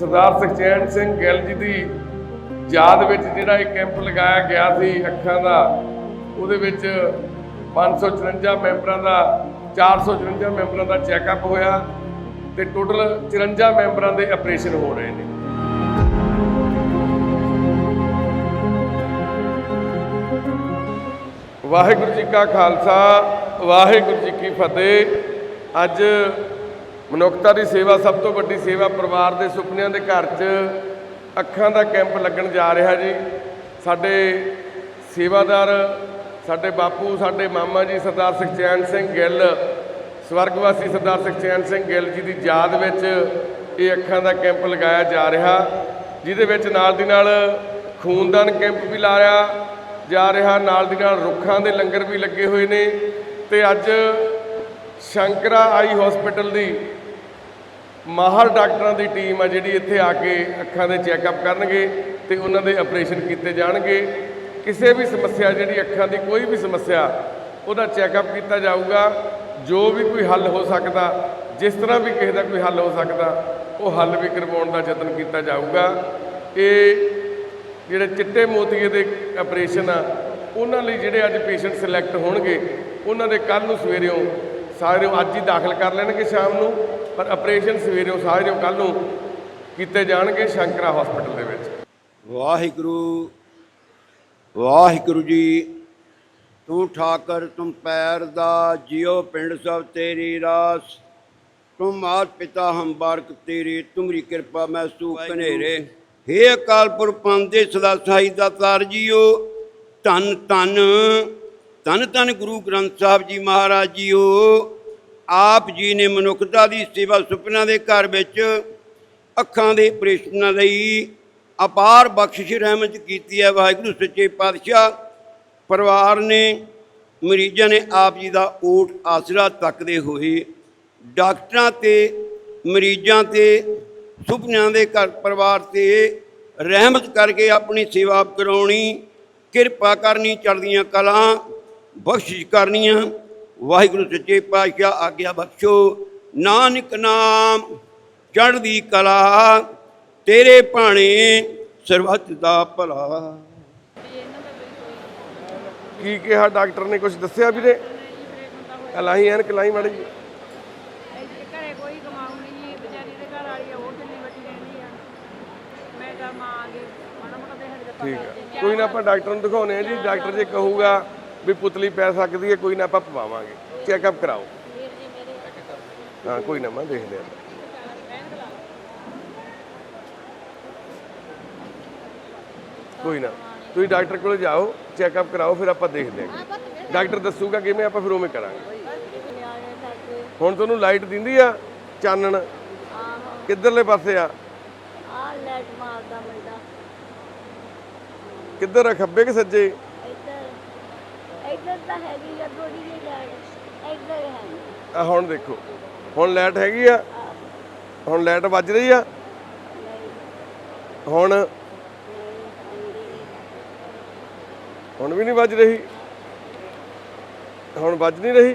ਸਰਦਾਰ ਸੁਖਚੈਨ ਸਿੰਘ ਗਿੱਲ ਜੀ ਦੀ ਯਾਦ ਵਿੱਚ ਜਿਹੜਾ ਇਹ ਕੈਂਪ ਲਗਾਇਆ ਗਿਆ ਸੀ ਅੱਖਾਂ ਦਾ, ਉਹਦੇ ਵਿੱਚ 554 ਮੈਂਬਰਾਂ ਦਾ 454 ਮੈਂਬਰਾਂ ਦਾ ਚੈੱਕਅਪ ਹੋਇਆ ਤੇ ਟੋਟਲ 54 ਮੈਂਬਰਾਂ ਦੇ ਆਪਰੇਸ਼ਨ ਹੋ ਰਹੇ ਨੇ। ਵਾਹਿਗੁਰੂ ਜੀ ਕਾ ਖਾਲਸਾ, ਵਾਹਿਗੁਰੂ ਜੀ ਕੀ ਫਤਿਹ। ਅੱਜ ਮਨੁੱਖਤਾ ਦੀ ਸੇਵਾ ਸਭ ਤੋਂ ਵੱਡੀ ਸੇਵਾ ਪਰਿਵਾਰ ਦੇ ਸੁਪਨਿਆਂ ਦੇ ਘਰ 'ਚ ਅੱਖਾਂ ਦਾ ਕੈਂਪ ਲੱਗਣ ਜਾ ਰਿਹਾ ਜੀ। ਸਾਡੇ ਸੇਵਾਦਾਰ, ਸਾਡੇ ਬਾਪੂ, ਸਾਡੇ ਮਾਮਾ ਜੀ ਸਰਦਾਰ ਸੁਖਚੈਨ ਸਿੰਘ ਗਿੱਲ, ਸਵਰਗਵਾਸੀ ਸਰਦਾਰ ਸੁਖਚੈਨ ਸਿੰਘ ਗਿੱਲ ਜੀ ਦੀ ਯਾਦ ਵਿੱਚ ਇਹ ਅੱਖਾਂ ਦਾ ਕੈਂਪ ਲਗਾਇਆ ਜਾ ਰਿਹਾ, ਜਿਹਦੇ ਵਿੱਚ ਨਾਲ ਦੀ ਨਾਲ ਖੂਨਦਾਨ ਕੈਂਪ ਵੀ ਲਾਇਆ ਜਾ ਰਿਹਾ, ਨਾਲ ਦੀ ਨਾਲ ਰੁੱਖਾਂ ਦੇ ਲੰਗਰ ਵੀ ਲੱਗੇ ਹੋਏ ਨੇ ਤੇ ਅੱਜ ਸ਼ੰਕਰਾ ਆਈ ਹਸਪੀਟਲ ਦੀ ਮਾਹਰ ਡਾਕਟਰਾਂ ਦੀ ਟੀਮ ਆ ਜਿਹੜੀ ਇੱਥੇ ਆ ਕੇ ਅੱਖਾਂ ਦੇ ਚੈੱਕਅਪ ਕਰਨਗੇ ਤੇ ਉਹਨਾਂ ਦੇ ਆਪਰੇਸ਼ਨ ਕੀਤੇ ਜਾਣਗੇ। ਕਿਸੇ ਵੀ ਸਮੱਸਿਆ ਜਿਹੜੀ ਅੱਖਾਂ ਦੀ ਕੋਈ ਵੀ ਸਮੱਸਿਆ, ਉਹਦਾ ਚੈੱਕਅਪ ਕੀਤਾ ਜਾਊਗਾ। ਜੋ ਵੀ ਕੋਈ ਹੱਲ ਹੋ ਸਕਦਾ, ਜਿਸ ਤਰ੍ਹਾਂ ਵੀ ਕਿਸੇ ਦਾ ਕੋਈ ਹੱਲ ਹੋ ਸਕਦਾ, ਉਹ ਹੱਲ ਵੀ ਕਰਵਾਉਣ ਦਾ ਯਤਨ ਕੀਤਾ ਜਾਊਗਾ। ਇਹ ਜਿਹੜੇ ਚਿੱਟੇ ਮੋਤੀਏ ਦੇ ਆਪਰੇਸ਼ਨ ਆ, ਉਹਨਾਂ ਲਈ ਜਿਹੜੇ ਅੱਜ ਪੇਸ਼ੈਂਟ ਸਿਲੈਕਟ ਹੋਣਗੇ, ਉਹਨਾਂ ਦੇ ਕੱਲ ਨੂੰ ਸਵੇਰੇੋਂ ਸਾਰਿਆਂ ਅੱਜ ਹੀ ਦਾਖਲ ਕਰ ਲੈਣਗੇ ਸ਼ਾਮ ਨੂੰ। ਪਰ ਆਪਰੇਸ਼ਨ ਸਵੇਰੇੋਂ ਸਾਰਿਆਂ ਕੱਲ ਨੂੰ ਕੀਤੇ ਜਾਣਗੇ ਸ਼ੰਕਰਾ ਹਸਪੀਟਲ ਦੇ ਵਿੱਚ। ਵਾਹਿਗੁਰੂ ਵਾਹਿਗੁਰੂ ਜੀ ਤੂੰ ਠਾਕਰ ਤੁਮ ਪੈਰ ਦਾ ਜਿਉ ਪਿੰਡ ਸਭ ਤੇਰੀ ਰਾਸ। ਤੁਮ ਮਾਤ ਪਿਤਾ ਹਮ ਬਾਰਕ ਤੇਰੀ ਤੁਮਰੀ ਕਿਰਪਾ ਮੈਂ ਸੂ ਕਨੇਰੇ ਹੇ ਅਕਾਲ ਪੁਰਖ ਪੰਦੇ ਸਦਾ ਸਾਈ ਦਾ ਤਾਰ ਜੀਓ। ਧੰਨ ਧੰਨ ਧੰਨ ਧੰਨ ਗੁਰੂ ਗ੍ਰੰਥ ਸਾਹਿਬ ਜੀ ਮਹਾਰਾਜ ਜੀਓ। ਆਪ ਜੀ ਨੇ ਮਨੁੱਖਤਾ ਦੀ ਸੇਵਾ ਸੁਪਨਾ ਦੇ ਘਰ ਵਿੱਚ ਅੱਖਾਂ ਦੇ ਪ੍ਰੇਸ਼ਨਾਂ ਲਈ ਅਪਾਰ ਬਖਸ਼ਿਸ਼ ਰਹਿਮਤ ਕੀਤੀ ਹੈ। ਵਾਹਿਗੁਰੂ ਸੱਚੇ ਪਾਤਸ਼ਾਹ, ਪਰਿਵਾਰ ਨੇ, ਮਰੀਜ਼ਾਂ ਨੇ ਆਪ ਜੀ ਦਾ ਓਟ ਆਸਰਾ ਤੱਕਦੇ ਹੋਏ ਡਾਕਟਰਾਂ ਤੇ, ਮਰੀਜ਼ਾਂ ਤੇ, ਸੁਪਨਿਆਂ ਦੇ ਘਰ ਪਰਿਵਾਰ ਤੇ ਰਹਿਮਤ ਕਰਕੇ ਆਪਣੀ ਸੇਵਾ ਕਰਾਉਣੀ, ਕਿਰਪਾ ਕਰਨੀ, ਚੜ੍ਹਦੀਆਂ ਕਲਾਂ ਬਖਸ਼ਿਸ਼ ਕਰਨੀਆਂ। ਵਾਹਿਗੁਰੂ ਸੱਚੇ ਪਾਤਸ਼ਾਹ ਆਗਿਆ ਬਖਸ਼ੋ। ਨਾਨਕ ਨਾਮ ਚੜ੍ਹਦੀ ਕਲਾ ਤੇਰੇ ਭਾਣੇ ਸਰਬੱਤ ਦਾ ਭਲਾ। ਕੀ ਕਿਹਾ ਡਾਕਟਰ ਨੇ ਕੁਝ ਦੱਸਿਆ ਵੀਰੇ? ਲਾਈ ਐਨਕ ਲਾਈ ਮਾੜੀ ਜੀ। ਘਰੇ ਕੋਈ ਕਮਾਉ ਨਹੀਂ ਜੀ ਵਿਚਾਰੀ ਦੇ ਘਰ ਵਾਲੀ ਆ ਉਹ ਬੱਟੀ ਰਹਿੰਦੀ ਆ। ਮੈਂ ਤਾਂ ਮਾਂ ਆ ਗਈ ਮਾੜਾ ਮੋਟਾ ਦੇ ਹੱਥ ਠੀਕ ਹੈ ਕੋਈ ਨਾ ਆਪਾਂ ਡਾਕਟਰ ਨੂੰ ਦਿਖਾਉਨੇ ਆ ਜੀ ਡਾਕਟਰ ਜੇ ਕਹੂਗਾ ਵੀ ਪੁਤਲੀ ਪੈ ਸਕਦੀ ਹੈ ਕੋਈ ਨਾ ਆਪਾਂ ਪਵਾਵਾਂਗੇ। ਚੈੱਕਅਪ ਕਰਾਓ। ਹਾਂ ਕੋਈ ਨਾ ਮੈਂ ਦੇਖ ਲਿਆ। ਕੋਈ ਨਾ ਤੁਸੀਂ ਡਾਕਟਰ ਕੋਲ ਜਾਓ ਚੈੱਕਅਪ ਕਰਾਓ ਫਿਰ ਆਪਾਂ ਦੇਖਦੇ ਹਾਂ ਡਾਕਟਰ ਦੱਸੂਗਾ ਕਿਵੇਂ ਆਪਾਂ ਫਿਰ ਉਵੇਂ ਕਰਾਂਗੇ। ਹੁਣ ਤੁਹਾਨੂੰ ਲਾਈਟ ਦਿੰਦੀ ਆ ਚਾਨਣ? ਕਿੱਧਰਲੇ ਪਾਸੇ ਆ? ਆ ਲੈਟ ਮਾਰਦਾ ਮੁੰਡਾ। ਕਿੱਧਰ ਆ ਖੱਬੇ ਕਿ ਸੱਜੇ? ਇੱਧਰ ਤਾਂ ਹੈਗੀ ਆ ਥੋੜੀ ਜਿਹੀ ਲੈਟ। ਇੱਧਰ ਹੈ। ਆ, ਹੁਣ ਦੇਖੋ। ਹੁਣ ਲਾਈਟ ਹੈਗੀ ਆ। ਹੁਣ ਲਾਈਟ ਵੱਜ ਰਹੀ ਆ। ਹੁਣ ਹੁਣ ਵੀ ਨਹੀਂ ਵੱਜ ਰਹੀ। ਹੁਣ ਵੱਜ ਨਹੀਂ ਰਹੀ।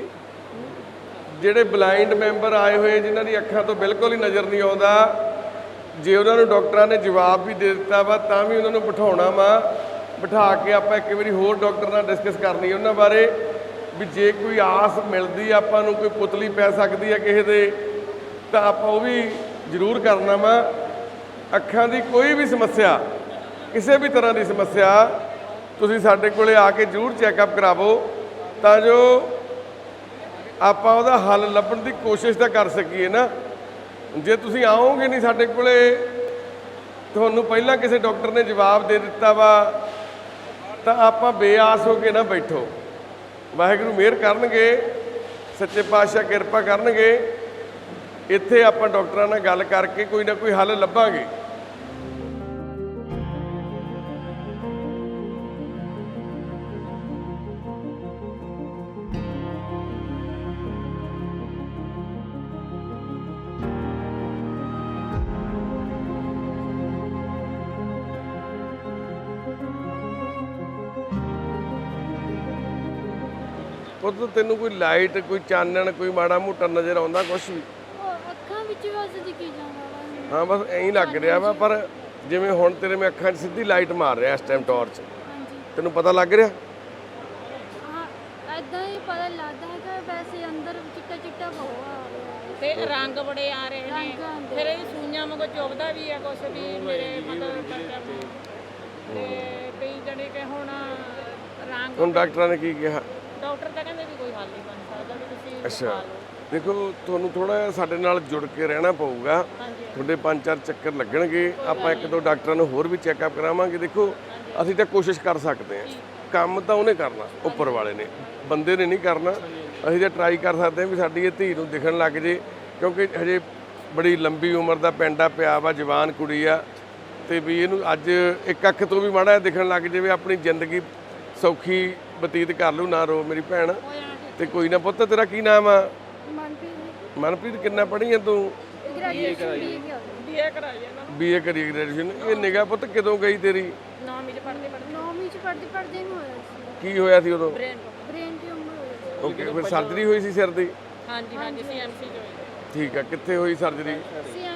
ਜਿਹੜੇ ਬਲਾਈਂਡ ਮੈਂਬਰ ਆਏ ਹੋਏ ਜਿਨ੍ਹਾਂ ਦੀ ਅੱਖਾਂ ਤੋਂ ਬਿਲਕੁਲ ਹੀ ਨਜ਼ਰ ਨਹੀਂ ਆਉਂਦਾ, ਜੇ ਉਹਨਾਂ ਨੂੰ ਡਾਕਟਰਾਂ ਨੇ ਜਵਾਬ ਵੀ ਦੇ ਦਿੱਤਾ ਵਾ, ਤਾਂ ਵੀ ਉਹਨਾਂ ਨੂੰ ਬਿਠਾਉਣਾ ਵਾ। ਬਿਠਾ ਕੇ ਆਪਾਂ ਇੱਕ ਵਾਰੀ ਹੋਰ ਡਾਕਟਰ ਨਾਲ ਡਿਸਕਸ ਕਰਨੀ ਉਹਨਾਂ ਬਾਰੇ ਵੀ ਜੇ ਕੋਈ ਆਸ ਮਿਲਦੀ ਆਪਾਂ ਨੂੰ, ਕੋਈ ਪੁਤਲੀ ਪੈ ਸਕਦੀ ਹੈ ਕਿਸੇ ਦੇ, ਤਾਂ ਆਪਾਂ ਉਹ ਵੀ ਜ਼ਰੂਰ ਕਰਨਾ ਵਾ। ਅੱਖਾਂ ਦੀ ਕੋਈ ਵੀ ਸਮੱਸਿਆ, ਕਿਸੇ ਵੀ ਤਰ੍ਹਾਂ ਦੀ ਸਮੱਸਿਆ, ਤੁਸੀਂ ਸਾਡੇ ਕੋਲੇ ਆ ਕੇ ਜ਼ਰੂਰ ਚੈੱਕਅਪ ਕਰਾਵੋ, ਤਾਂ ਜੋ ਆਪਾਂ ਉਹਦਾ ਹੱਲ ਲੱਭਣ ਦੀ ਕੋਸ਼ਿਸ਼ ਤਾਂ ਕਰ ਸਕੀਏ ਨਾ। ਜੇ ਤੁਸੀਂ ਆਓਗੇ ਨਹੀਂ ਸਾਡੇ ਕੋਲੇ, ਤੁਹਾਨੂੰ ਪਹਿਲਾਂ ਕਿਸੇ ਡਾਕਟਰ ਨੇ ਜਵਾਬ ਦੇ ਦਿੱਤਾ ਵਾ ਤਾਂ ਆਪਾਂ ਬੇਆਸ ਹੋ ਕੇ ਨਾ ਬੈਠੋ। ਵਾਹਿਗੁਰੂ ਮਿਹਰ ਕਰਨਗੇ, ਸੱਚੇ ਪਾਤਸ਼ਾਹ ਕਿਰਪਾ ਕਰਨਗੇ। ਇੱਥੇ ਆਪਾਂ ਡਾਕਟਰਾਂ ਨਾਲ ਗੱਲ ਕਰਕੇ ਕੋਈ ਨਾ ਕੋਈ ਹੱਲ ਲੱਭਾਂਗੇ। ਪੁੱਤ ਤੈਨੂੰ ਕੋਈ ਲਾਈਟ ਕੋਈ ਚਾਨਣ ਕੋਈ ਮਾੜਾ ਮੋਟਾ ਨਜ਼ਰ ਆਉਂਦਾ ਕੁਛ ਵੀ? ਅੱਖਾਂ ਵਿੱਚ ਬਸ ਦਿਖੀ ਜਾਂਦਾ ਹਾਂ ਬਸ ਐਂ ਹੀ ਲੱਗ ਰਿਹਾ ਵਾ ਪਰ ਜਿਵੇਂ ਹੁਣ ਤੇਰੇ ਮੈਂ ਅੱਖਾਂ 'ਚ ਸਿੱਧੀ ਲਾਈਟ ਮਾਰ ਰਿਹਾ ਇਸ ਟਾਈਮ ਟਾਰਚ ਤੈਨੂੰ ਪਤਾ ਲੱਗ ਰਿਹਾ? ਹਾਂ ਐਦਾਂ ਹੀ ਪਤਾ ਲੱਗਦਾ ਹੈ ਕਿ ਵੈਸੇ ਅੰਦਰ ਚਿੱਟਾ ਚਿੱਟਾ ਹੋ ਆ ਰਿਹਾ ਤੇ ਰੰਗ ਬੜੇ ਆ ਰਹੇ ਨੇ। ਰੰਗ ਆਉਂਦੇ। ਫਿਰ ਇਹ ਸੂਈਆਂ ਵਾਂਗੂ ਚੁੱਭਦਾ ਵੀ ਆ ਕੁਛ ਵੀ ਮੇਰੇ ਮਤਲਬ ਬੱਚਾ ਨੂੰ ਤੇ ਕਈ ਜਣੇ ਕਿ ਹੁਣ ਰੰਗ ਹੁਣ ਡਾਕਟਰਾਂ ਨੇ ਕੀ ਕਿਹਾ? ਡਾਕਟਰ ਤਾਂ ਕਹਿੰਦੇ ਵੀ ਕੋਈ ਹੱਲ ਨਹੀਂ ਬਣ ਸਕਦਾ ਵੀ ਤੁਸੀਂ ਅੱਛਾ। ਦੇਖੋ ਤੁਹਾਨੂੰ ਥੋੜਾ ਜਿਹਾ ਸਾਡੇ ਨਾਲ ਜੁੜ ਕੇ ਰਹਿਣਾ ਪਊਗਾ। ਤੁਹਾਡੇ ਪੰਜ ਚਾਰ ਚੱਕਰ ਲੱਗਣਗੇ। ਆਪਾਂ ਇੱਕ ਦੋ ਡਾਕਟਰਾਂ ਨੂੰ ਹੋਰ ਵੀ ਚੈੱਕਅਪ ਕਰਾਵਾਂਗੇ। ਦੇਖੋ ਅਸੀਂ ਤਾਂ ਕੋਸ਼ਿਸ਼ ਕਰ ਸਕਦੇ ਹਾਂ। ਕੰਮ ਤਾਂ ਉਹਨੇ ਕਰਨਾ ਉੱਪਰ ਵਾਲੇ ਨੇ। ਬੰਦੇ ਨੇ ਨਹੀਂ ਕਰਨਾ। ਅਸੀਂ ਤਾਂ ਟਰਾਈ ਕਰ ਸਕਦੇ ਹਾਂ ਵੀ ਸਾਡੀ ਇਹ ਧੀ ਨੂੰ ਦਿਖਣ ਲੱਗ ਜੇ। ਕਿਉਂਕਿ ਹਜੇ ਬੜੀ ਲੰਬੀ ਉਮਰ ਦਾ ਪੈਂਡਾ ਪਿਆ ਵਾ ਜਵਾਨ ਕੁੜੀ ਆ। ਤੇ ਵੀ ਇਹਨੂੰ ਅੱਜ ਇੱਕ ਅੱਖ ਤੋਂ ਵੀ ਮਾੜਾ ਦਿਖਣ ਲੱਗ ਜਾਵੇ ਆਪਣੀ ਜ਼ਿੰਦਗੀ ਸੌਖੀ ਬਤੀਤ ਕਰ ਲੂ ਨਾ ਰੋ ਮੇਰੀ ਭੈਣ। ਤੇ ਕੋਈ ਨਾ ਪੁੱਤ ਤੇਰਾ ਕੀ ਨਾਮ ਆ? ਮਨਪ੍ਰੀਤ ਮਨਪ੍ਰੀਤ ਕਿੰਨਾ ਪੜ੍ਹੀ ਆ ਤੂੰ? ਬੀਏ ਕਰਾਈ ਇਹਨਾਂ ਬੀਏ ਕਰੀ ਗ੍ਰੈਜੂਏਸ਼ਨ ਇਹ ਨਿਗਾਹ ਪੁੱਤ ਕਦੋਂ ਗਈ ਤੇਰੀ? ਨੌਵੀਂ ਚ ਪੜ੍ਹਦੇ ਪੜ੍ਹਦੇ ਨੌਵੀਂ ਚ ਪੜ੍ਹਦੇ ਪੜ੍ਹਦੇ ਨੂੰ ਹੋਇਆ ਸੀ। ਕੀ ਹੋਇਆ ਸੀ ਉਦੋਂ? ਬ੍ਰੇਨ ਬ੍ਰੇਨ ਟਿਊਮਰ ਹੋਇਆ ਓਕੇ ਫਿਰ ਸਰਜਰੀ ਹੋਈ ਸੀ ਸਿਰ ਦੀ? ਹਾਂਜੀ ਹਾਂਜੀ ਸੀਐਮਸੀ ਚ ਹੋਈ। ਠੀਕ ਆ ਕਿੱਥੇ ਹੋਈ ਸਰਜਰੀ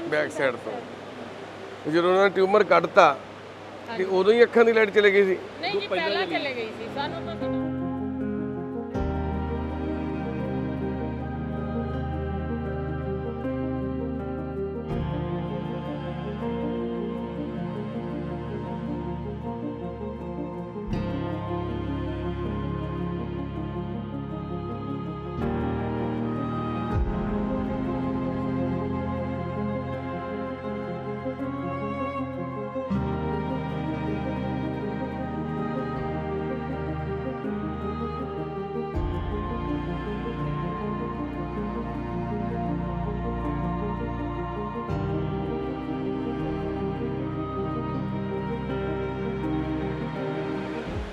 ਬੈਕ ਸਾਈਡ ਤੋਂ। ਤੇ ਜਦੋਂ ਉਹਨਾਂ ਨੇ ਟਿਊਮਰ ਕੱਢਤਾ ਤੇ ਉਦੋਂ ਹੀ ਅੱਖਾਂ ਦੀ ਲਾਈਟ ਚਲੇ ਗਈ ਸੀ? ਨਹੀਂ ਜੀ ਪਹਿਲਾਂ ਚਲੇ ਗਈ ਸੀ। ਸਾਨੂੰ ਤਾਂ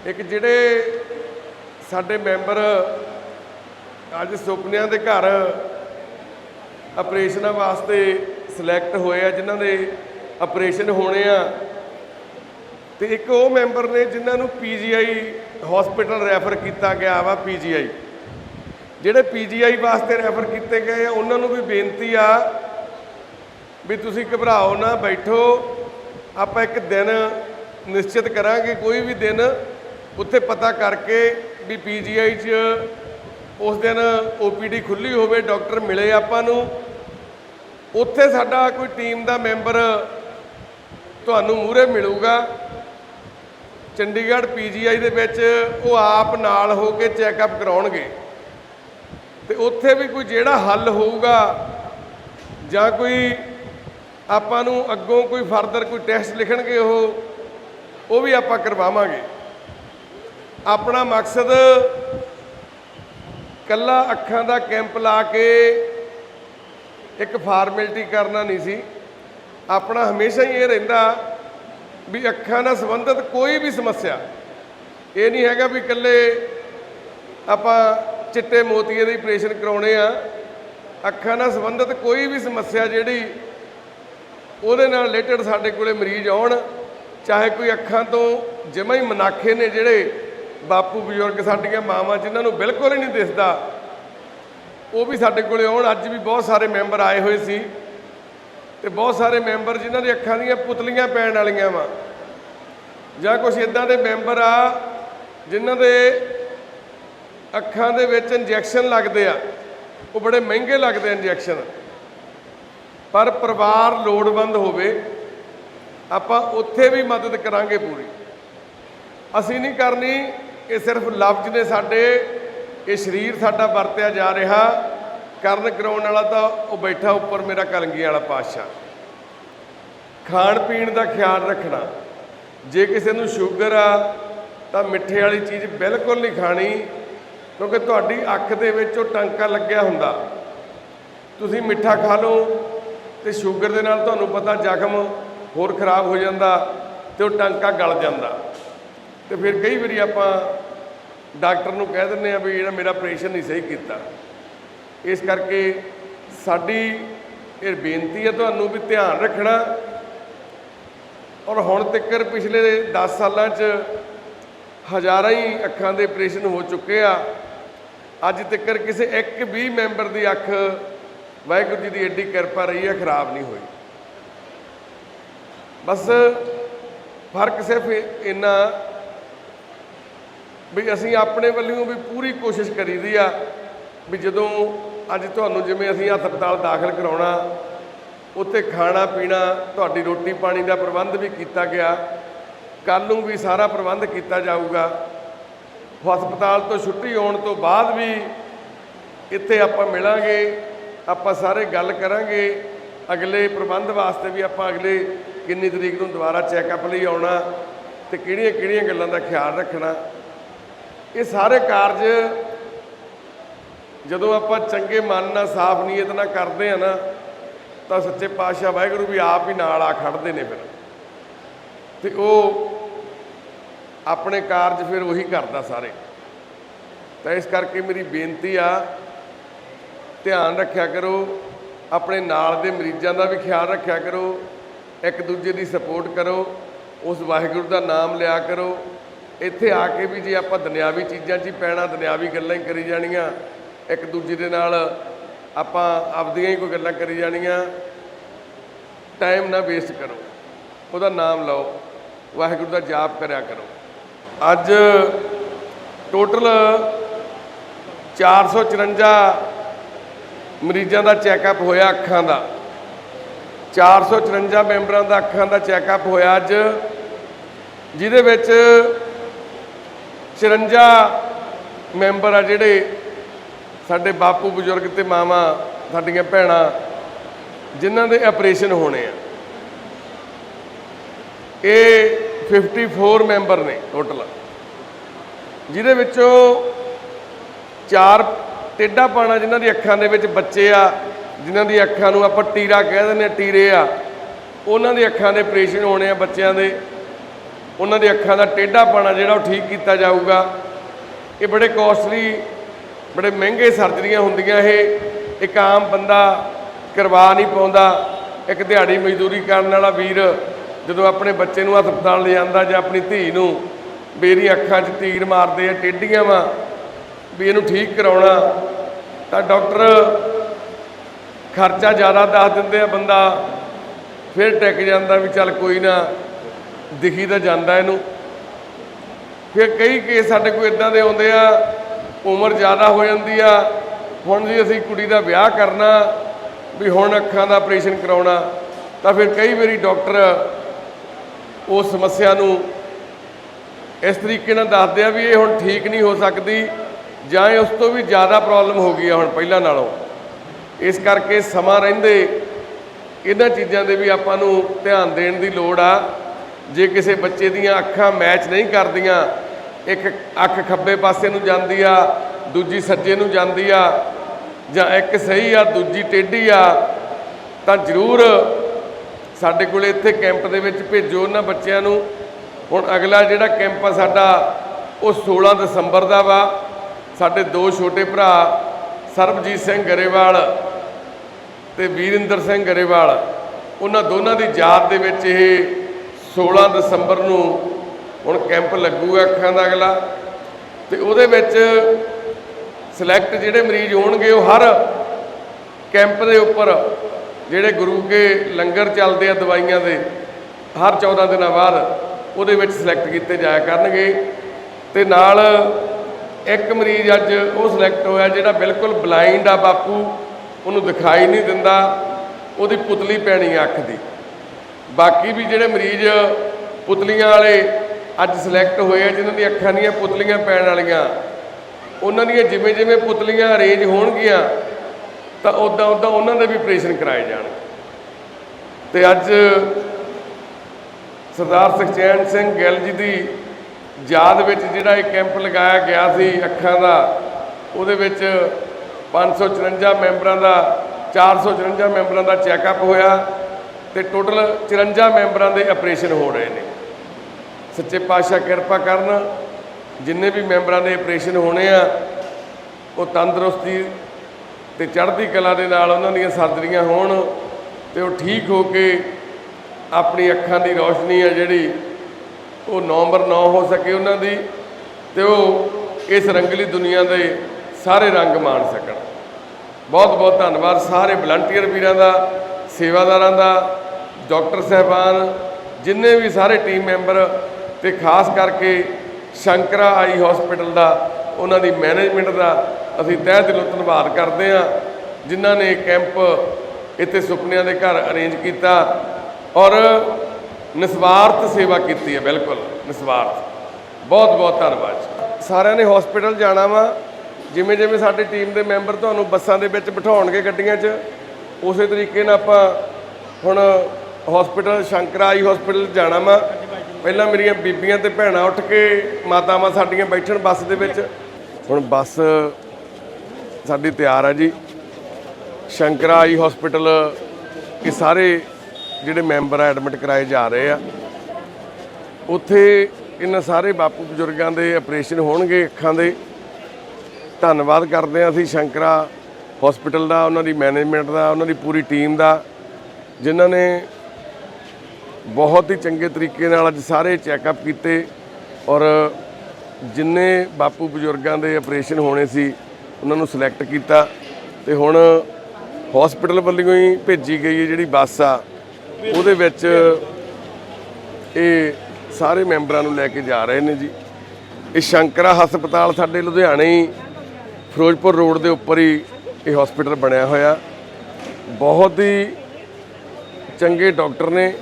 ਇੱਕ ਜਿਹੜੇ ਸਾਡੇ ਮੈਂਬਰ ਅੱਜ ਸੁਪਨਿਆਂ ਦੇ ਘਰ ਆਪਰੇਸ਼ਨਾਂ ਵਾਸਤੇ ਸਿਲੈਕਟ ਹੋਏ ਆ, ਜਿਨ੍ਹਾਂ ਦੇ ਆਪਰੇਸ਼ਨ ਹੋਣੇ ਆ, ਤੇ ਇੱਕ ਉਹ ਮੈਂਬਰ ਨੇ ਜਿਨ੍ਹਾਂ ਨੂੰ ਪੀਜੀਆਈ ਹਸਪੀਟਲ ਰੈਫਰ ਕੀਤਾ ਗਿਆ ਵਾ ਪੀਜੀਆਈ ਜਿਹੜੇ ਪੀਜੀਆਈ ਵਾਸਤੇ ਰੈਫਰ ਕੀਤੇ ਗਏ ਆ, ਉਹਨਾਂ ਨੂੰ ਵੀ ਬੇਨਤੀ ਆ ਵੀ ਤੁਸੀਂ ਘਬਰਾਓ ਨਾ, ਬੈਠੋ। ਆਪਾਂ ਇੱਕ ਦਿਨ ਨਿਸ਼ਚਿਤ ਕਰਾਂਗੇ, ਕੋਈ ਵੀ ਦਿਨ ਉੱਥੇ ਪਤਾ ਕਰਕੇ ਵੀ ਪੀਜੀਆਈ 'ਚ ਉਸ ਦਿਨ ਓਪੀਡੀ ਖੁੱਲੀ ਹੋਵੇ, ਡਾਕਟਰ ਮਿਲੇ ਆਪਾਂ ਨੂੰ। ਉੱਥੇ ਸਾਡਾ ਕੋਈ ਟੀਮ ਦਾ ਮੈਂਬਰ ਤੁਹਾਨੂੰ ਮੂਹਰੇ ਮਿਲੂਗਾ। ਚੰਡੀਗੜ੍ਹ ਪੀਜੀਆਈ ਦੇ ਵਿੱਚ ਉਹ ਆਪ ਨਾਲ ਹੋ ਕੇ ਚੈੱਕਅਪ ਕਰਾਉਣਗੇ। ਤੇ ਉੱਥੇ ਵੀ ਕੋਈ ਜਿਹੜਾ ਹੱਲ ਹੋਊਗਾ ਜਾਂ ਕੋਈ ਆਪਾਂ ਨੂੰ ਅੱਗੋਂ ਕੋਈ ਫਰਦਰ ਕੋਈ ਟੈਸਟ ਲਿਖਣਗੇ ਉਹ ਉਹ ਵੀ ਆਪਾਂ ਕਰਵਾਵਾਂਗੇ। ਆਪਣਾ ਮਕਸਦ ਕੱਲਾ ਅੱਖਾਂ ਦਾ ਕੈਂਪ ਲਾ ਕੇ ਇੱਕ ਫਾਰਮੈਲਿਟੀ ਕਰਨਾ ਨਹੀਂ ਸੀ। ਆਪਣਾ ਹਮੇਸ਼ਾ ਹੀ ਇਹ ਰਹਿੰਦਾ ਵੀ ਅੱਖਾਂ ਨਾਲ ਸੰਬੰਧਿਤ ਕੋਈ ਵੀ ਸਮੱਸਿਆ, ਇਹ ਨਹੀਂ ਹੈਗਾ ਵੀ ਇਕੱਲੇ ਆਪਾਂ ਚਿੱਟੇ ਮੋਤੀਏ ਦੇ ਆਪਰੇਸ਼ਨ ਕਰਾਉਣੇ ਆ। ਅੱਖਾਂ ਨਾਲ ਸੰਬੰਧਿਤ ਕੋਈ ਵੀ ਸਮੱਸਿਆ ਜਿਹੜੀ ਉਹਦੇ ਨਾਲ ਰਿਲੇਟਡ ਸਾਡੇ ਕੋਲੇ ਮਰੀਜ਼ ਆਉਣ, ਚਾਹੇ ਕੋਈ ਅੱਖਾਂ ਤੋਂ ਜਿਵੇਂ ਹੀ ਮਨਾਖੇ ਨੇ ਜਿਹੜੇ ਬਾਪੂ ਬਜ਼ੁਰਗ ਸਾਡੀਆਂ ਮਾਵਾਂ ਜਿਨ੍ਹਾਂ ਨੂੰ ਬਿਲਕੁਲ ਹੀ ਨਹੀਂ ਦਿਸਦਾ, ਉਹ ਵੀ ਸਾਡੇ ਕੋਲੇ ਆਉਣ। ਅੱਜ ਵੀ ਬਹੁਤ ਸਾਰੇ ਮੈਂਬਰ ਆਏ ਹੋਏ ਸੀ ਤੇ ਬਹੁਤ ਸਾਰੇ ਮੈਂਬਰ ਜਿਨ੍ਹਾਂ ਦੀ ਅੱਖਾਂ ਦੀਆਂ ਪੁਤਲੀਆਂ ਪੈਣ ਵਾਲੀਆਂ ਵਾ। ਜਾਂ ਕੁਝ ਇਦਾਂ ਦੇ ਮੈਂਬਰ ਆ ਜਿਨ੍ਹਾਂ ਦੇ ਅੱਖਾਂ ਦੇ ਵਿੱਚ ਇੰਜੈਕਸ਼ਨ ਲੱਗਦੇ ਆ। ਉਹ ਬੜੇ ਮਹਿੰਗੇ ਲੱਗਦੇ ਇੰਜੈਕਸ਼ਨ। ਪਰ ਪਰਿਵਾਰ ਲੋੜਵੰਦ ਹੋਵੇ, ਆਪਾਂ ਉੱਥੇ ਵੀ ਮਦਦ ਕਰਾਂਗੇ ਪੂਰੀ। ਅਸੀਂ ਨਹੀਂ ਕਰਨੀ ਇਹ ਸਿਰਫ ਲਫ਼ਜ਼ ਨੇ ਸਾਡੇ, ਇਹ ਸਰੀਰ ਸਾਡਾ ਵਰਤਿਆ ਜਾ ਰਿਹਾ। ਕਰਨ ਕਰਾਉਣ ਵਾਲਾ ਤਾਂ ਉਹ ਬੈਠਾ ਉੱਪਰ ਮੇਰਾ ਕਲੰਗੀ ਵਾਲਾ ਪਾਤਸ਼ਾਹ। ਖਾਣ ਪੀਣ ਦਾ ਖਿਆਲ ਰੱਖਣਾ। ਜੇ ਕਿਸੇ ਨੂੰ ਸ਼ੂਗਰ ਆ, ਤਾਂ ਮਿੱਠੇ ਵਾਲੀ ਚੀਜ਼ ਬਿਲਕੁਲ ਨਹੀਂ ਖਾਣੀ, ਕਿਉਂਕਿ ਤੁਹਾਡੀ ਅੱਖ ਦੇ ਵਿੱਚ ਉਹ ਟਾਂਕਾ ਲੱਗਿਆ ਹੁੰਦਾ। ਤੁਸੀਂ ਮਿੱਠਾ ਖਾ ਲਓ, ਤੇ ਸ਼ੂਗਰ ਦੇ ਨਾਲ ਤੁਹਾਨੂੰ ਪਤਾ ਜ਼ਖਮ ਹੋਰ ਖਰਾਬ ਹੋ ਜਾਂਦਾ, ਤੇ ਉਹ ਟਾਂਕਾ ਗਲ ਜਾਂਦਾ। ਤੇ ਫਿਰ ਕਈ ਵਾਰੀ ਆਪਾਂ ਡਾਕਟਰ ਨੂੰ ਕਹਿ ਦਿੰਦੇ ਆ ਵੀ ਜਿਹੜਾ ਮੇਰਾ ਆਪਰੇਸ਼ਨ ਨਹੀਂ ਸਹੀ ਕੀਤਾ। ਇਸ ਕਰਕੇ ਸਾਡੀ ਇਹ ਬੇਨਤੀ ਹੈ ਤੁਹਾਨੂੰ ਵੀ ਧਿਆਨ ਰੱਖਣਾ। ਔਰ ਹੁਣ ਤੱਕ ਪਿਛਲੇ 10 ਸਾਲਾਂ 'ਚ ਹਜ਼ਾਰਾਂ ਹੀ ਅੱਖਾਂ ਦੇ ਆਪਰੇਸ਼ਨ ਹੋ ਚੁੱਕੇ ਆ। ਅੱਜ ਤੱਕ ਕਿਸੇ ਇੱਕ ਵੀ ਮੈਂਬਰ ਦੀ ਅੱਖ ਵਾਹਿਗੁਰੂ ਜੀ ਦੀ ਐਡੀ ਕਿਰਪਾ ਰਹੀ ਹੈ, ਖਰਾਬ ਨਹੀਂ ਹੋਈ। ਬਸ ਫ਼ਰਕ ਸਿਰਫ ਇੰਨਾ ਵੀ ਅਸੀਂ ਆਪਣੇ ਵੱਲੋਂ ਵੀ ਪੂਰੀ ਕੋਸ਼ਿਸ਼ ਕਰੀ ਦੀ ਆ ਵੀ ਜਦੋਂ ਅੱਜ ਤੁਹਾਨੂੰ ਜਿਵੇਂ ਅਸੀਂ ਹਸਪਤਾਲ ਦਾਖਲ ਕਰਾਉਣਾ, ਉੱਥੇ ਖਾਣਾ ਪੀਣਾ, ਤੁਹਾਡੀ ਰੋਟੀ ਪਾਣੀ ਦਾ ਪ੍ਰਬੰਧ ਵੀ ਕੀਤਾ ਗਿਆ ਕੱਲ ਨੂੰ ਵੀ ਸਾਰਾ ਪ੍ਰਬੰਧ ਕੀਤਾ ਜਾਊਗਾ। ਹਸਪਤਾਲ ਤੋਂ ਛੁੱਟੀ ਹੋਣ ਤੋਂ ਬਾਅਦ ਵੀ ਇੱਥੇ ਆਪਾਂ ਮਿਲਾਂਗੇ, ਆਪਾਂ ਸਾਰੇ ਗੱਲ ਕਰਾਂਗੇ, ਅਗਲੇ ਪ੍ਰਬੰਧ ਵਾਸਤੇ ਵੀ ਆਪਾਂ ਅਗਲੇ ਕਿੰਨੀ ਤਰੀਕ ਨੂੰ ਦੁਬਾਰਾ ਚੈੱਕਅਪ ਲਈ ਆਉਣਾ ਤੇ ਕਿਹੜੀਆਂ ਕਿਹੜੀਆਂ ਗੱਲਾਂ ਦਾ ਖਿਆਲ ਰੱਖਣਾ। ਇਹ ਸਾਰੇ ਕਾਰਜ ਜਦੋਂ ਆਪਾਂ ਚੰਗੇ ਮਨ ਨਾਲ ਸਾਫ਼ ਨੀਅਤ ਨਾਲ ਕਰਦੇ ਆ ਨਾ, ਤਾਂ ਸੱਚੇ ਪਾਤਸ਼ਾਹ ਵਾਹਿਗੁਰੂ ਵੀ ਆਪ ਹੀ ਨਾਲ ਆ ਖੜਦੇ ਨੇ ਫਿਰ। ਤੇ ਉਹ ਆਪਣੇ ਕਾਰਜ ਫਿਰ ਉਹੀ ਕਰਦਾ ਸਾਰੇ। ਤਾਂ ਇਸ ਕਰਕੇ ਮੇਰੀ ਬੇਨਤੀ ਆ, ਧਿਆਨ ਰੱਖਿਆ ਕਰੋ, ਆਪਣੇ ਨਾਲ ਦੇ ਮਰੀਜ਼ਾਂ ਦਾ ਵੀ ਖਿਆਲ ਰੱਖਿਆ ਕਰੋ, ਇੱਕ ਦੂਜੇ ਦੀ ਸਪੋਰਟ ਕਰੋ, ਉਸ ਵਾਹਿਗੁਰੂ ਦਾ ਨਾਮ ਲਿਆ ਕਰੋ ਇੱਥੇ ਆ ਕੇ ਵੀ ਜੇ ਆਪਾਂ ਦੁਨਿਆਵੀ ਚੀਜ਼ਾਂ 'ਚ ਹੀ ਪੈਣਾ, ਦੁਨਿਆਵੀ ਗੱਲਾਂ ਹੀ ਕਰੀ ਜਾਣੀਆਂ। ਇੱਕ ਦੂਜੇ ਦੇ ਨਾਲ ਆਪਾਂ ਆਪਦੀਆਂ ਹੀ ਕੋਈ ਗੱਲਾਂ ਕਰੀ ਜਾਣੀਆਂ। ਟਾਈਮ ਨਾ ਵੇਸਟ ਕਰੋ। ਉਹਦਾ ਨਾਮ ਲਓ। ਵਾਹਿਗੁਰੂ ਦਾ ਜਾਪ ਕਰਿਆ ਕਰੋ। ਅੱਜ ਟੋਟਲ 454 ਮਰੀਜ਼ਾਂ ਦਾ ਚੈੱਕਅਪ ਹੋਇਆ ਅੱਖਾਂ ਦਾ। 454 ਮੈਂਬਰਾਂ ਦਾ ਅੱਖਾਂ ਦਾ ਚੈੱਕਅਪ ਹੋਇਆ ਅੱਜ। ਜਿਹਦੇ ਵਿੱਚ 54 ਮੈਂਬਰ ਆ ਜਿਹੜੇ ਸਾਡੇ ਬਾਪੂ ਬਜ਼ੁਰਗ ਤੇ ਮਾਵਾਂ, ਸਾਡੀਆਂ ਭੈਣਾਂ, ਜਿਨ੍ਹਾਂ ਦੇ ਆਪਰੇਸ਼ਨ ਹੋਣੇ ਆ। ਇਹ 54 ਮੈਂਬਰ ਨੇ ਟੋਟਲ ਜਿਹਦੇ ਵਿੱਚੋਂ ਚਾਰ ਟੇਢਾ ਪਾਣਾ ਜਿਨ੍ਹਾਂ ਦੀ ਅੱਖਾਂ ਦੇ ਵਿੱਚ ਬੱਚੇ ਆ, ਜਿਨ੍ਹਾਂ ਦੀ ਅੱਖਾਂ ਨੂੰ ਆਪਾਂ ਟੀਰਾ ਕਹਿ ਦਿੰਦੇ ਆ, ਟੀਰੇ ਆ, ਉਹਨਾਂ ਦੀ ਅੱਖਾਂ ਦੇ ਆਪਰੇਸ਼ਨ ਹੋਣੇ ਆ ਬੱਚਿਆਂ ਦੇ। ਉਹਨਾਂ ਦੀ ਅੱਖਾਂ ਦਾ ਟੇਢਾ ਪਾਣਾ ਜਿਹੜਾ ਉਹ ਠੀਕ ਕੀਤਾ ਜਾਊਗਾ। ਇਹ ਬੜੇ ਕੋਸਟਲੀ ਬੜੇ ਮਹਿੰਗੇ ਸਰਜਰੀਆਂ ਹੁੰਦੀਆਂ ਇਹ। ਇੱਕ ਆਮ ਬੰਦਾ ਕਰਵਾ ਨਹੀਂ ਪਾਉਂਦਾ। ਇੱਕ ਦਿਹਾੜੀ ਮਜ਼ਦੂਰੀ ਕਰਨ ਵਾਲਾ ਵੀਰ ਜਦੋਂ ਆਪਣੇ ਬੱਚੇ ਨੂੰ ਹਸਪਤਾਲ ਲੈ ਜਾਂ ਆਪਣੀ ਧੀ ਨੂੰ ਮੇਰੀ ਅੱਖਾਂ 'ਚ ਤੀਰ ਮਾਰਦੇ ਆ, ਟੇਢੀਆਂ ਵਾ, ਵੀ ਇਹਨੂੰ ਠੀਕ ਕਰਾਉਣਾ, ਤਾਂ ਡਾਕਟਰ ਖਰਚਾ ਜ਼ਿਆਦਾ ਦੱਸ ਦਿੰਦੇ ਆ ਬੰਦਾ। ਫਿਰ ਟਿਕ ਜਾਂਦਾ ਵੀ ਚੱਲ ਕੋਈ ਨਾ ਦਿਖੀ ਤਾਂ ਜਾਂਦਾ ਇਹਨੂੰ। ਫਿਰ ਕਈ ਕੇਸ ਸਾਡੇ ਕੋਲ ਇਦਾਂ ਦੇ ਆਉਂਦੇ ਆ, ਉਮਰ ਜ਼ਿਆਦਾ ਹੋ ਜਾਂਦੀ ਆ, ਹੁਣ ਜੀ ਅਸੀਂ ਕੁੜੀ ਦਾ ਵਿਆਹ ਕਰਨਾ, ਵੀ ਹੁਣ ਅੱਖਾਂ ਦਾ ਆਪਰੇਸ਼ਨ ਕਰਾਉਣਾ, ਤਾਂ ਫਿਰ ਕਈ ਵਾਰੀ ਡਾਕਟਰ ਉਸ ਸਮੱਸਿਆ ਨੂੰ ਇਸ ਤਰੀਕੇ ਨਾਲ ਦੱਸਦੇ ਆ ਵੀ ਇਹ ਹੁਣ ਠੀਕ ਨਹੀਂ ਹੋ ਸਕਦੀ, ਜਾਂ ਇਹ ਉਸ ਤੋਂ ਵੀ ਜ਼ਿਆਦਾ ਪ੍ਰੋਬਲਮ ਹੋ ਗਈ ਆ ਹੁਣ ਪਹਿਲਾਂ ਨਾਲੋਂ। ਇਸ ਕਰਕੇ ਸਮਾਂ ਰਹਿੰਦੇ, ਇਹਨਾਂ ਚੀਜ਼ਾਂ ਦੇ ਵੀ ਆਪਾਂ ਨੂੰ ਧਿਆਨ ਦੇਣ ਦੀ ਲੋੜ ਆ। ਜੇ ਕਿਸੇ ਬੱਚੇ ਦੀਆਂ ਅੱਖਾਂ ਮੈਚ ਨਹੀਂ ਕਰਦੀਆਂ, ਇੱਕ ਅੱਖ ਖੱਬੇ ਪਾਸੇ ਨੂੰ ਜਾਂਦੀ ਆ, ਦੂਜੀ ਸੱਜੇ ਨੂੰ ਜਾਂਦੀ ਆ, ਜਾਂ ਇੱਕ ਸਹੀ ਆ, ਦੂਜੀ ਟੇਢੀ ਆ, ਤਾਂ ਜ਼ਰੂਰ ਸਾਡੇ ਕੋਲ ਇੱਥੇ ਕੈਂਪ ਦੇ ਵਿੱਚ ਭੇਜੋ ਉਹਨਾਂ ਬੱਚਿਆਂ ਨੂੰ। ਹੁਣ ਅਗਲਾ ਜਿਹੜਾ ਕੈਂਪ ਆ ਸਾਡਾ, ਉਹ 16 ਦਸੰਬਰ ਦਾ ਵਾ। ਸਾਡੇ ਦੋ ਛੋਟੇ ਭਰਾ, ਸਰਬਜੀਤ ਸਿੰਘ ਗਰੇਵਾਲ ਤੇ ਵੀਰਿੰਦਰ ਸਿੰਘ ਗਰੇਵਾਲ, ਉਹਨਾਂ ਦੋਨਾਂ ਦੀ ਯਾਦ ਦੇ ਵਿੱਚ ਇਹ 16 ਦਸੰਬਰ ਨੂੰ ਹੁਣ ਕੈਂਪ ਲੱਗੂਗਾ ਅੱਖਾਂ ਦਾ ਅਗਲਾ। ਤੇ ਉਹਦੇ ਵਿੱਚ ਸਿਲੈਕਟ ਜਿਹੜੇ ਮਰੀਜ਼ ਹੋਣਗੇ ਉਹ ਹਰ ਕੈਂਪ ਦੇ ਉੱਪਰ ਜਿਹੜੇ ਗੁਰੂ ਕੇ ਲੰਗਰ ਚੱਲਦੇ ਆ ਦਵਾਈਆਂ ਦੇ, ਹਰ 14 ਦਿਨਾਂ ਬਾਅਦ ਉਹਦੇ ਵਿੱਚ ਸਿਲੈਕਟ ਕੀਤੇ ਜਾਇਆ ਕਰਨਗੇ। ਤੇ ਨਾਲ ਇੱਕ ਮਰੀਜ਼ ਅੱਜ ਉਹ ਸਿਲੈਕਟ ਹੋਇਆ ਜਿਹੜਾ ਬਿਲਕੁਲ ਬਲਾਈਂਡ ਆ ਬਾਪੂ, ਉਹਨੂੰ ਦਿਖਾਈ ਨਹੀਂ ਦਿੰਦਾ, ਉਹਦੀ ਪੁਤਲੀ ਪੈਣੀ ਆ ਅੱਖ ਦੀ। ਬਾਕੀ ਵੀ ਜਿਹੜੇ ਮਰੀਜ਼ ਪੁਤਲੀਆਂ ਵਾਲੇ ਅੱਜ ਸਿਲੈਕਟ ਹੋਏ ਆ, ਜਿਨ੍ਹਾਂ ਦੀ ਅੱਖਾਂ ਦੀਆਂ ਪੁਤਲੀਆਂ ਪੈਣ ਵਾਲੀਆਂ, ਉਹਨਾਂ ਦੀਆਂ ਜਿਵੇਂ ਜਿਵੇਂ ਪੁਤਲੀਆਂ ਅਰੇਂਜ ਹੋਣਗੀਆਂ, ਤਾਂ ਉਦਾਂ ਉਦਾਂ ਉਹਨਾਂ ਦੇ ਵੀ ਆਪਰੇਸ਼ਨ ਕਰਾਏ ਜਾਣਗੇ ਤੇ ਅੱਜ ਸਰਦਾਰ ਸੁਖਚੈਨ ਸਿੰਘ ਗਿੱਲ ਜੀ ਦੀ ਯਾਦ ਵਿੱਚ ਜਿਹੜਾ ਇਹ ਕੈਂਪ ਲਗਾਇਆ ਗਿਆ ਸੀ ਅੱਖਾਂ ਦਾ, ਉਹਦੇ ਵਿੱਚ 554 ਮੈਂਬਰਾਂ ਦਾ 454 ਮੈਂਬਰਾਂ ਦਾ ਚੈੱਕਅਪ ਹੋਇਆ। ਤੇ ਟੋਟਲ 54 ਮੈਂਬਰਾਂ ਦੇ ਆਪਰੇਸ਼ਨ ਹੋ ਰਹੇ ਨੇ। ਸੱਚੇ ਪਾਤਸ਼ਾਹ ਕਿਰਪਾ ਕਰਨ, ਜਿੰਨੇ ਵੀ ਮੈਂਬਰਾਂ ਦੇ ਆਪਰੇਸ਼ਨ ਹੋਣੇ ਆ, ਉਹ ਤੰਦਰੁਸਤੀ ਤੇ ਚੜ੍ਹਦੀ ਕਲਾ ਦੇ ਨਾਲ ਉਹਨਾਂ ਦੀਆਂ ਸਰਜਰੀਆਂ ਹੋਣ ਤੇ ਉਹ ਠੀਕ ਹੋ ਕੇ ਆਪਣੀ ਅੱਖਾਂ ਦੀ ਰੋਸ਼ਨੀ ਆ ਜਿਹੜੀ ਉਹ ਨੰਬਰ 9 ਹੋ ਸਕੇ ਉਹਨਾਂ ਦੀ ਤੇ ਉਹ ਇਸ ਰੰਗਲੀ ਦੁਨੀਆ ਦੇ ਸਾਰੇ ਰੰਗ ਮਾਣ ਸਕਣ। ਬਹੁਤ ਬਹੁਤ ਧੰਨਵਾਦ ਸਾਰੇ ਵਲੰਟੀਅਰ ਵੀਰਾਂ ਦਾ, ਸੇਵਾਦਾਰਾਂ ਦਾ ਡਾਕਟਰ ਸਹਿਬਾਨ, ਜਿੰਨੇ ਵੀ ਸਾਰੇ ਟੀਮ ਮੈਂਬਰ ਤੇ ਖਾਸ ਕਰਕੇ ਸ਼ੰਕਰਾ ਆਈ ਹਸਪੀਟਲ ਦਾ, ਉਹਨਾਂ ਦੀ ਮੈਨੇਜਮੈਂਟ ਦਾ ਅਸੀਂ ਤਹਿ ਦਿਲੋਂ ਧੰਨਵਾਦ ਕਰਦੇ ਹਾਂ, ਜਿਨ੍ਹਾਂ ਨੇ ਕੈਂਪ ਇੱਥੇ ਸੁਪਨਿਆਂ ਦੇ ਘਰ ਅਰੇਂਜ ਕੀਤਾ ਔਰ ਨਿਸਵਾਰਥ ਸੇਵਾ ਕੀਤੀ ਹੈ, ਬਿਲਕੁਲ ਨਿਸਵਾਰਥ ਬਹੁਤ ਬਹੁਤ ਧੰਨਵਾਦ ਜੀ। ਸਾਰਿਆਂ ਨੇ ਹਸਪੀਟਲ ਜਾਣਾ ਵਾ, ਜਿਵੇਂ ਜਿਵੇਂ ਸਾਡੀ ਟੀਮ ਦੇ ਮੈਂਬਰ ਤੁਹਾਨੂੰ ਬੱਸਾਂ ਦੇ ਵਿੱਚ ਬਿਠਾਉਣਗੇ ਗੱਡੀਆਂ 'ਚ, ਉਸੇ ਤਰੀਕੇ ਨਾਲ ਆਪਾਂ ਹੁਣ ਹਸਪੀਟਲ ਆਈ ਹਸਪੀਟਲ ਜਾਣਾ ਵਾ। ਪਹਿਲਾਂ ਮੇਰੀਆਂ ਬੀਬੀਆਂ ਤੇ ਭੈਣਾਂ ਉੱਠ ਕੇ ਮਾਤਾਵਾਂ ਸਾਡੀਆਂ ਬੈਠਣ ਬੱਸ ਦੇ ਵਿੱਚ। ਹੁਣ ਬੱਸ ਸਾਡੀ ਤਿਆਰ ਆ ਜੀ। ਸ਼ੰਕਰਾ ਆਈ ਹਸਪੀਟਲ ਇਹ ਸਾਰੇ ਜਿਹੜੇ ਮੈਂਬਰ ਆ, ਐਡਮਿਟ ਕਰਾਏ ਜਾ ਰਹੇ ਆ। ਉੱਥੇ ਇਹਨਾਂ ਸਾਰੇ ਬਾਪੂ ਬਜ਼ੁਰਗਾਂ ਦੇ ਆਪਰੇਸ਼ਨ ਹੋਣਗੇ ਅੱਖਾਂ ਦੇ। ਧੰਨਵਾਦ ਕਰਦੇ ਹਾਂ ਅਸੀਂ ਸ਼ੰਕਰਾ ਹਸਪੀਟਲ ਦਾ, ਉਹਨਾਂ ਦੀ ਮੈਨੇਜਮੈਂਟ ਦਾ, ਉਹਨਾਂ ਦੀ ਪੂਰੀ ਟੀਮ ਦਾ, ਜਿਨ੍ਹਾਂ ਨੇ ਬਹੁਤ ਹੀ ਚੰਗੇ ਤਰੀਕੇ ਨਾਲ ਅੱਜ ਸਾਰੇ ਚੈੱਕਅਪ ਕੀਤੇ ਔਰ ਜਿੰਨੇ ਬਾਪੂ ਬਜ਼ੁਰਗਾਂ ਦੇ ਆਪਰੇਸ਼ਨ ਹੋਣੇ ਸੀ, ਉਹਨਾਂ ਨੂੰ ਸਿਲੈਕਟ ਕੀਤਾ ਤੇ ਹੁਣ ਹਸਪੀਟਲ ਵੱਲੋਂ ਹੀ ਭੇਜੀ ਗਈ ਹੈ ਜਿਹੜੀ ਬੱਸ ਆ, ਉਹਦੇ ਵਿੱਚ ਇਹ ਸਾਰੇ ਮੈਂਬਰਾਂ ਨੂੰ ਲੈ ਕੇ ਜਾ ਰਹੇ ਨੇ ਜੀ। ਇਹ ਸ਼ੰਕਰਾ ਹਸਪਤਾਲ ਸਾਡੇ ਲੁਧਿਆਣੇ ਹੀ, ਫਿਰੋਜ਼ਪੁਰ ਰੋਡ ਦੇ ਉੱਪਰ ਹੀ ਇਹ ਹਸਪੀਟਲ ਬਣਿਆ ਹੋਇਆ। ਬਹੁਤ ਹੀ ਚੰਗੇ ਡਾਕਟਰ ਨੇ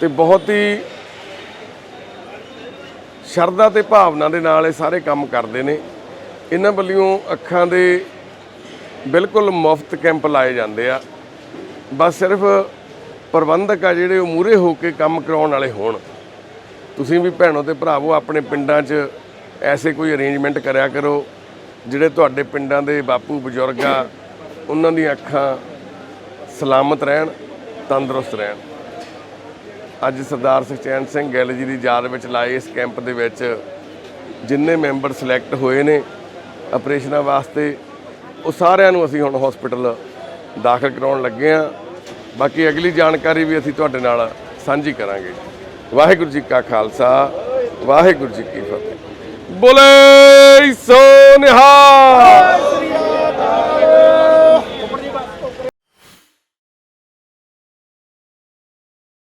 ਤੇ ਬਹੁਤ ਹੀ ਸ਼ਰਧਾ ਤੇ ਭਾਵਨਾ ਦੇ ਨਾਲ ਇਹ ਸਾਰੇ ਕੰਮ ਕਰਦੇ ਨੇ। ਇਹਨਾਂ ਵੱਲੋਂ ਅੱਖਾਂ ਦੇ ਬਿਲਕੁਲ ਮੁਫਤ ਕੈਂਪ ਲਾਏ ਜਾਂਦੇ ਆ। ਬਸ ਸਿਰਫ ਪ੍ਰਬੰਧਕ ਆ ਜਿਹੜੇ ਉਹ ਮੂਰੇ ਹੋ ਕੇ ਕੰਮ ਕਰਾਉਣ ਵਾਲੇ ਹੋਣ। ਤੁਸੀਂ ਵੀ ਭੈਣੋ ਤੇ ਭਰਾਵੋ ਆਪਣੇ ਪਿੰਡਾਂ 'ਚ ਐਸੇ ਕੋਈ ਅਰੇਂਜਮੈਂਟ ਕਰਿਆ ਕਰੋ, ਜਿਹੜੇ ਤੁਹਾਡੇ ਪਿੰਡਾਂ ਦੇ ਬਾਪੂ ਬਜ਼ੁਰਗ ਆ, ਉਹਨਾਂ ਦੀਆਂ ਅੱਖਾਂ ਸਲਾਮਤ ਰਹਿਣ, ਤੰਦਰੁਸਤ ਰਹਿਣ। ਅੱਜ ਸਰਦਾਰ ਸੁਖਚੈਨ ਸਿੰਘ ਗਿੱਲ ਜੀ ਦੀ ਯਾਦ ਵਿੱਚ ਲਾਏ ਇਸ ਕੈਂਪ ਦੇ ਵਿੱਚ ਜਿੰਨੇ ਮੈਂਬਰ ਸਿਲੈਕਟ ਹੋਏ ਨੇ ਆਪਰੇਸ਼ਨਾਂ ਵਾਸਤੇ, ਉਹ ਸਾਰਿਆਂ ਨੂੰ ਅਸੀਂ ਹੁਣ ਹਸਪੀਟਲ ਦਾਖਲ ਕਰਾਉਣ ਲੱਗੇ ਆ ਬਾਕੀ ਅਗਲੀ ਜਾਣਕਾਰੀ ਵੀ ਅਸੀਂ ਤੁਹਾਡੇ ਨਾਲ ਸਾਂਝੀ ਕਰਾਂਗੇ। ਵਾਹਿਗੁਰੂ ਜੀ ਕਾ ਖਾਲਸਾ, ਵਾਹਿਗੁਰੂ ਜੀ ਕੀ ਫਤਿਹ। ਬੋਲੇ ਸੋ ਨਿਹਾਲ!